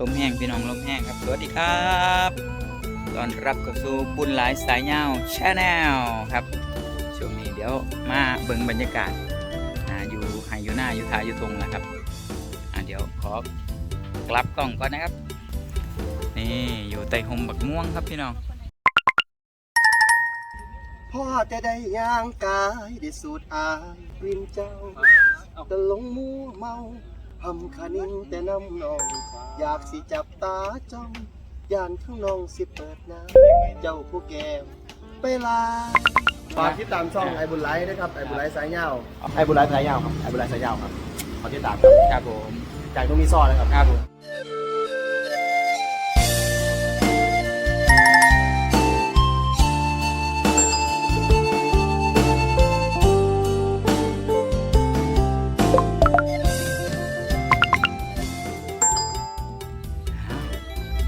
ลมแห้งพี่น้องลมแห้งครับ สวัสดีครับตอนรับเข้าสู่บุญหลายสายเงาชาแนลครับ ช่วงนี้เดี๋ยวมาเบิ่งบรรยากาศอ่าอยู่ไฮอยู่หน้าอยู่ทาอยู่ตรงนะครับอ่าเดี๋ยวขอกลับกล้องก่อนนะครับ นี่อยู่ใต้ห่มบักม่วงครับพี่น้องพ่อจะได้ย่างกายได้สูดอายกลิ่นเจ้าตะลงมัวเมา หำขานิ่งแต่น้ำนอง อยากสิจับตาจ้องยานข้างนองสิเปิดน้ำเจ้าผู้แก้วไปลาฝากติดตามช่องไอบุญไลท์นะครับไอบุญไลท์สายเงาไอบุญไลท์สายเงาครับไอบุญไลท์สายเงาครับขอติดตามครับครับผมจากตรงมีซ่อนะครับครับผม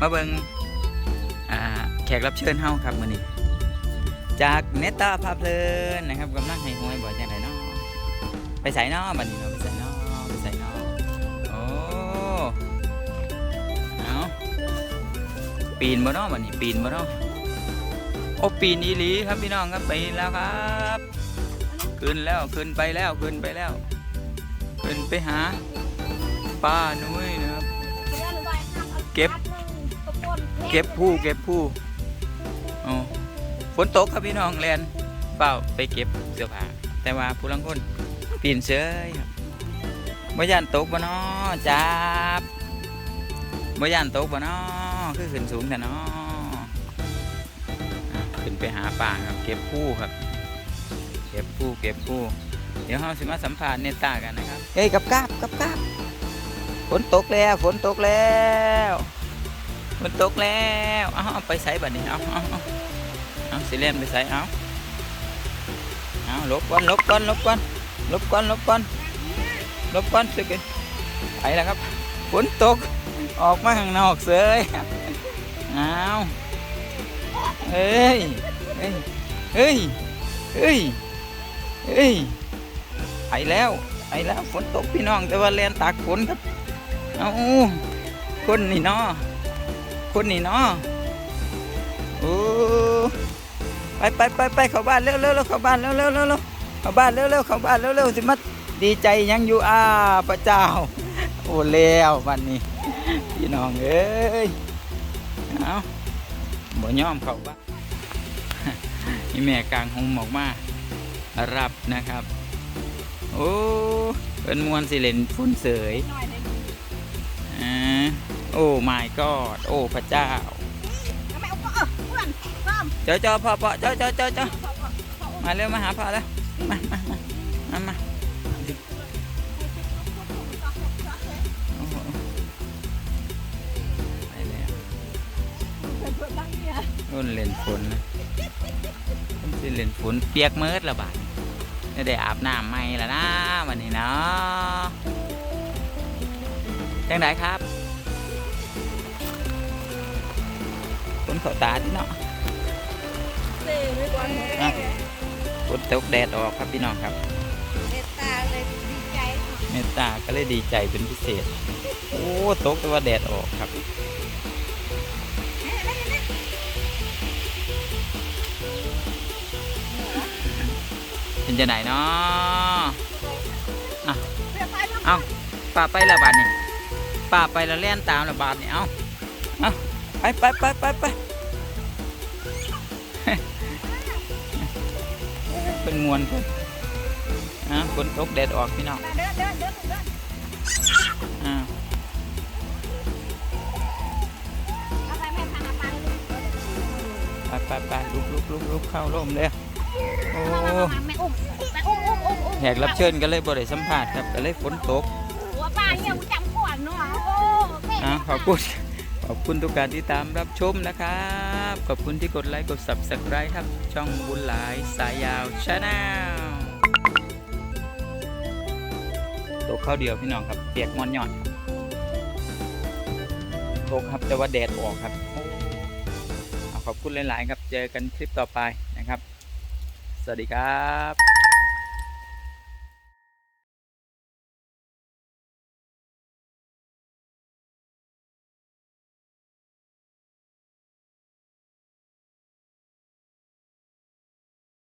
มาเบิงอ่าแขกรับเชิญเฮาครับมื้อนี้ จากเนตตาพาเพลินนะครับกำลังให้หวยบ่จังไดเนาะไปใส่เนาะบัดนี้เนาะไปใส่เนาะไปใส่เนาะโอ้เอาปีนบ่เนาะบัดนี้ปีนบ่เนาะโอ้ปีนอีหลีครับพี่น้องครับไปแล้วครับขึ้นแล้วขึ้นไปแล้วขึ้นไปแล้วขึ้นไปหาป้านุ้ยนะครับ เก็บ เก็บผู้เก็บผู้โอ้ฝนตกครับพี่น้องแลนเปล่าไปเก็บเสื้อผ้าแต่ว่าผู้ลังคนปีนเสยครับบ่ย่านตกบ่น้อจับบ่ย่านตกบ่น้อคือขึ้นสูงแต่น้อขึ้นไปหาป่าครับ เก็บผู้ครับ เก็บผู้เก็บผู้เดี๋ยวเราสิมาสัมภาษณ์เนตากันนะครับเฮ้ยกับกาบกับกาบฝนตกแล้วฝนตกแล้ว ฝนตกแล้วเอาเอาไปใส่บัดนี้เอาเอาเอาเอาสิเล่นไปใส่เอาเอาลบก่อนลบก่อนลบก่อนลบก่อนลบก่อนลบก่อนสึกนไปแล้วครับฝนตกออกมาข้างนอกเสยเอาเอ้ยเอ้ยเอ้ยเอ้ยเอ้ยไปแล้วไปแล้วฝนตกพี่น้องแต่ว่าแลนตากฝนครับเอาคนนี่เนาะ คนนี่เนาะโอ้ไปไปไปไปเข้าบ้านเร็วเร็วเร็วเข้าบ้านเร็วเร็วเร็วเร็วเข้าบ้านเร็วเร็วเข้าบ้านเร็วเร็วสิมาดีใจยังอยู่อ้าพระเจ้า โอ้แล้ววันนี้พี่น้องเอ้ยเอาบ่ยอมเข้าบ้านนี่แม่กลางหงหมอกมารับนะครับ โอ้เป็นมวนสิเลนฟุ้นเสยอ่า โอ้ my god โอ้ พระเจ้าเจ้าเจ้าพ่อพ่อเจ้าเจ้าเจ้าเจ้ามาเร็วมาหาพ่อแล้วมามามามามาโอ้โหไปแล้วรุ่นเล่นฝนนะรุ่นเล่นฝนเปียกเมิดละบาดไม่ได้อาบน้ำใหม่ละนะวันนี้เนาะจังไดครับ เข้าตาที่เนาะอะฝนตกแดดออกครับพี่น้องครับเมตตาก็เลยดีใจเป็นพิเศษ โอ้ตกแต่ว่าแดดออกครับ เป็นจะไหนเนาะเอาป่าไปละบาทนี่ป่าไปละเล่นตามละบาทนี่เอาเอาไปไปไปไปไป เป็นมวนเพิ่นอะฝนตกแดดออกพี่น้องอ่าไปไปไปลุกลุกลุกลุกเข้าร่มเลยโอ้แขกรับเชิญก็เลยบริสัมภาษณ์ครับก็เลยฝนตกอะขอบคุณ ขอบคุณทุกการที่ตามรับชมนะครับ ขอบคุณที่กดไลค์กด subscribe ครับ ช่องบุญหลายสายยาวชาแนลตกข้าวเดียวพี่น้องครับ เปียกมอนหย่อนตกครับแต่ว่าแดดออกครับอขอบคุณหลาย ๆ ครับ เจอกันคลิปต่อไปนะครับ สวัสดีครับ